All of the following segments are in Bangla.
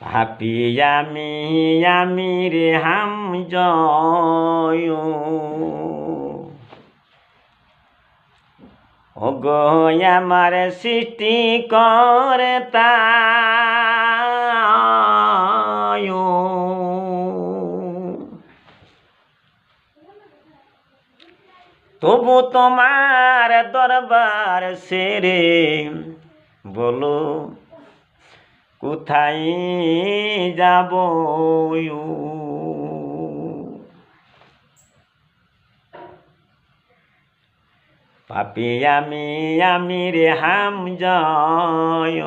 পাপি আমি আমি রে হাম জয়। ও গো আমার সৃষ্টি করে তবু তোমার দরবার সেরে বলো কোথায় যাব পাপি আমি আমি রে হাম জয়।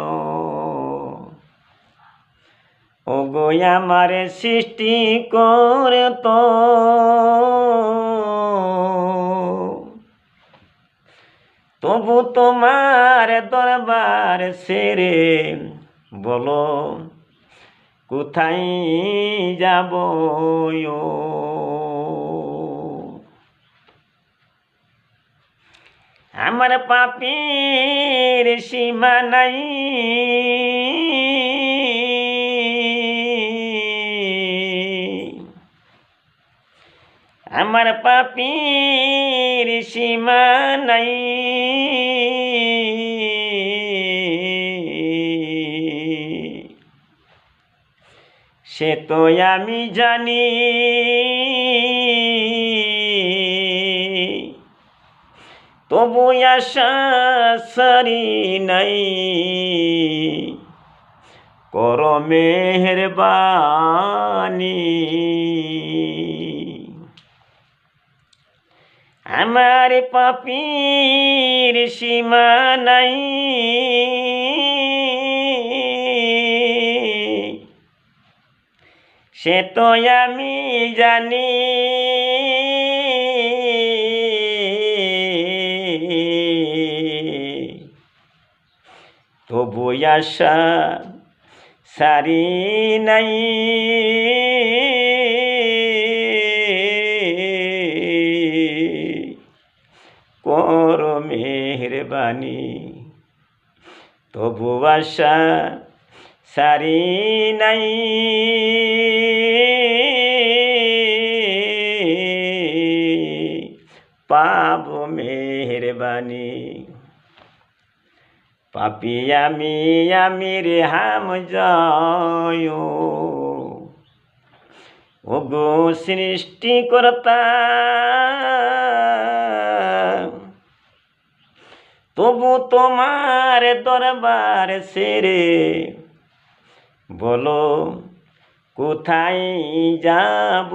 ও গো আমার সৃষ্টি করে তো। তবু তোমার দরবার সেরে বলো কোথায় যাব আমার পাপির সীমা নাই। আমার পাপির সীমা নাই। সে তো আমি জানি। তবু আশা নাই। কর মেহরবানি। আমার পাপির সীমা নাই। সে তো আমি জানি। তবু আশা সারি নাই। কর মেহরবানি। তবু আশা সারি নাই পাব মেহরবানি। পাপি আমি আমি রে হাম জয়। ও গো সৃষ্টি করতা তবু তোমার দরবার সেরে বলো কোথায় যাব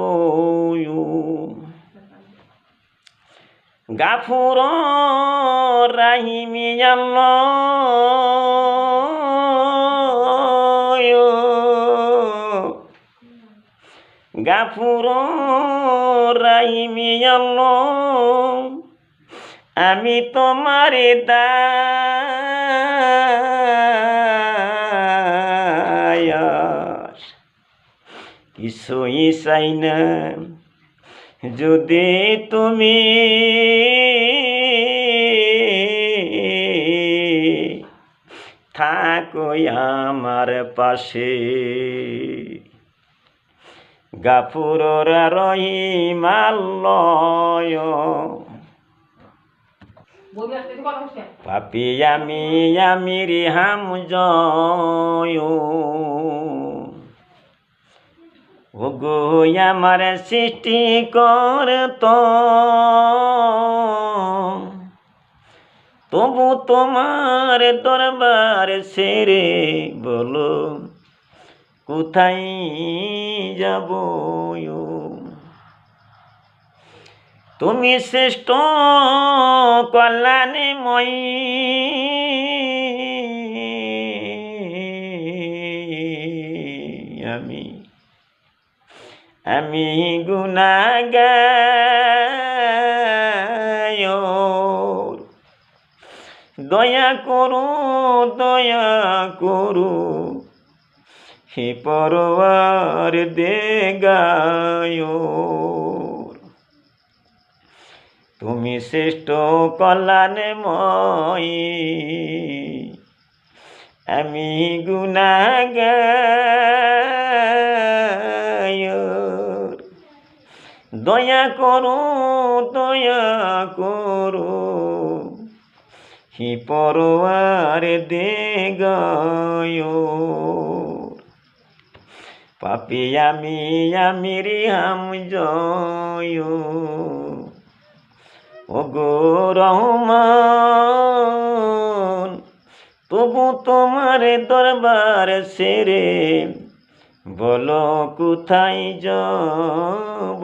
গাফুর রাহিমি গাফুর রাহিমি আমি তোমার দায়াস কিছুই চাই না। যদি তুমি থাকো আমার পাশে গাফুর রহিমালয় পাপি আমি আমি রিহাম জয়। ও গো আমার সৃষ্টি কর তো তবু তোমার দরবার সেরে বলো, কোথায় যাব তুমি শ্রেষ্ঠ কল্যাণময় আমি আমি গুণাগায় দয়া করু দয়া করু হে পরবার দে গায় তুমি শ্রেষ্ঠ মই আমি গুণাগ দয়া করো দয়া করো। হি পরোয়ার দে পাপি আমি আমি রিহাম জয়। ও গো রহমান তবু তোমার দরবার সেরে বলো কোথায় যাব?